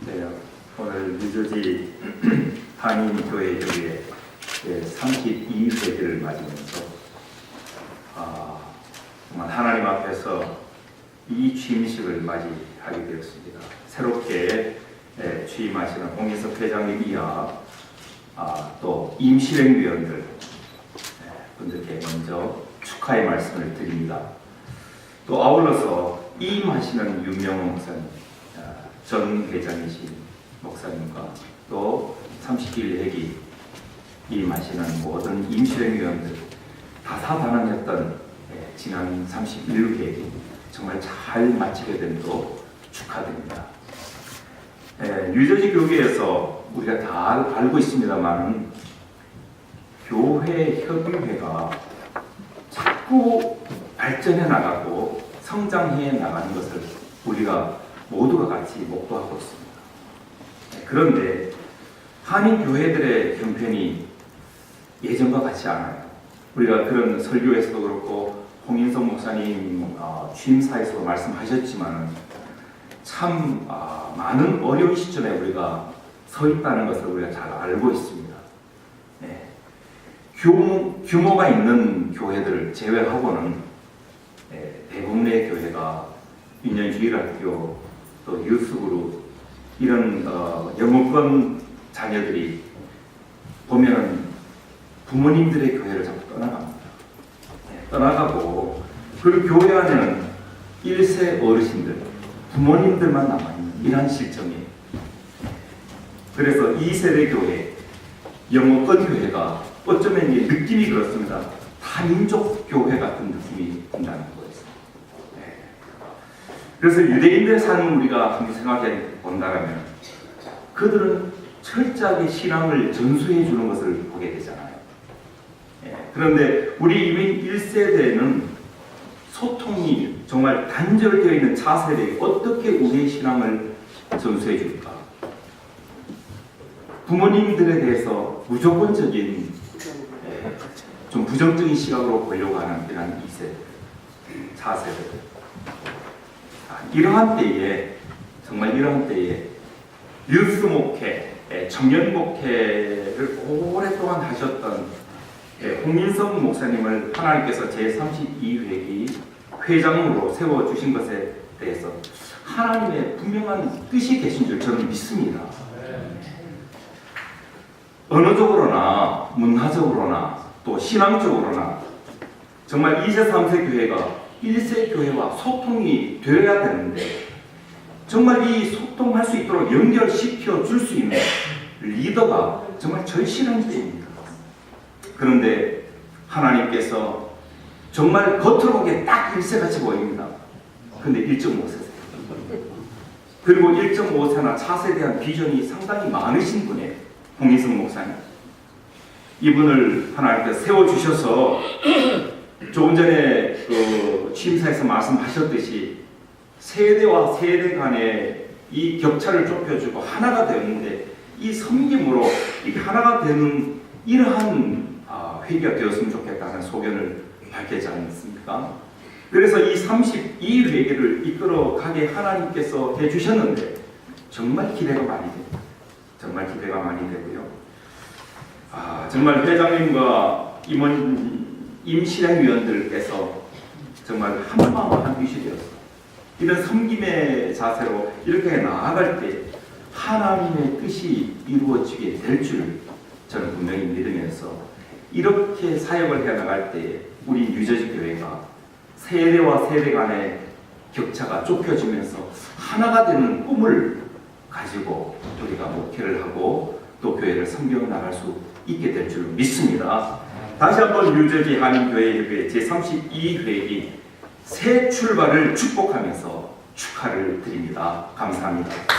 네, 오늘 뉴저지 한인교회협의회 32회기를 맞으면서 아, 정말 하나님 앞에서 이 취임식을 맞이하게 되었습니다. 새롭게 예, 취임하시는 홍인석 회장님 이하 아, 또 임실행위원들 예, 분들께 먼저 축하의 말씀을 드립니다. 또 아울러서 임하시는 윤명호 목사님, 아, 전 회장이신 목사님과 또 31회기 임하시는 모든 임실행위원들 다사다난했던 예, 지난 31회기 정말 잘 마치게 됨도 축하드립니다. 예, 뉴저지 교계에서 우리가 다 알고 있습니다만 교회 협의회가 자꾸 발전해 나가고 성장해 나가는 것을 우리가 모두가 같이 목도하고 있습니다. 네, 그런데 한인 교회들의 형편이 예전과 같지 않아요. 우리가 그런 설교에서도 그렇고 홍인성 목사님 어, 취임사에서 말씀하셨지만 참 아, 많은 어려운 시점에 우리가 서 있다는 것을 우리가 잘 알고 있습니다. 네. 규모, 규모가 있는 교회들을 제외하고는 예, 대부분의 교회가 인연주일학교 또 유스그룹 이런 어, 영어권 자녀들이 보면은 부모님들의 교회를 자꾸 떠나갑니다. 예, 떠나가고 그리고 교회 안에는 1세 어르신들 부모님들만 남아있는 이런 실정이에요. 그래서 2세대 교회 영어권 교회가 어쩌면 느낌이 그렇습니다. 다민족 교회 같은 느낌이 든다는 거예요. 네. 그래서 유대인들 사는 우리가 한번 생각해 본다면 그들은 철저하게 신앙을 전수해 주는 것을 보게 되잖아요. 예, 그런데 우리 이민 1세대는 소통이 정말 단절되어 있는 차세대에 어떻게 우리의 신앙을 전수해 줄까? 부모님들에 대해서 무조건적인 예, 좀 부정적인 시각으로 보려고 하는 이런 2세, 4세대. 아, 이러한 때에 정말 이러한 때에 유스 목회, 예, 청년 목회를 오랫동안 하셨던 예, 홍민성 목사님을 하나님께서 제32회기 회장으로 세워주신 것에 대해서 하나님의 분명한 뜻이 계신 줄 저는 믿습니다. 언어적으로나 문화적으로나 또 신앙적으로나 정말 2세, 3세 교회가 1세 교회와 소통이 되어야 되는데 정말 이 소통할 수 있도록 연결시켜 줄 수 있는 리더가 정말 절실한 때입니다. 그런데 하나님께서 정말 겉으로 보기에 딱 1세 같이 보입니다. 근데 1.5세세요. 그리고 1.5세나 차세에 대한 비전이 상당히 많으신 분이에요. 홍희성 목사님. 이분을 하나님께서 세워주셔서 조금 전에 그 취임사에서 말씀하셨듯이 세대와 세대 간의 이 격차를 좁혀주고 하나가 되었는데 이 섬김으로 이 하나가 되는 이러한 아, 회개가 되었으면 좋겠다는 소견을 밝히지 않습니까? 그래서 이 32회개를 이끌어 가게 하나님께서 해주셨는데 정말 기대가 많이 됩니다. 정말 기대가 많이 되고요. 아, 정말 회장님과 임원 임실행위원들께서 정말 한 마음 한 뜻이 되었어. 이런 섬김의 자세로 이렇게 나아갈 때 하나님의 뜻이 이루어지게 될 줄 저는 분명히 믿으면서 이렇게 사역을 해 나갈 때 우리 유저지 교회가 세대와 세대 간의 격차가 좁혀지면서 하나가 되는 꿈을 가지고 우리가 목회를 하고 또 교회를 섬겨 나갈 수 있게 될 줄 믿습니다. 다시 한번 유저지 한인교회협회 제32회기 새 출발을 축복하면서 축하를 드립니다. 감사합니다.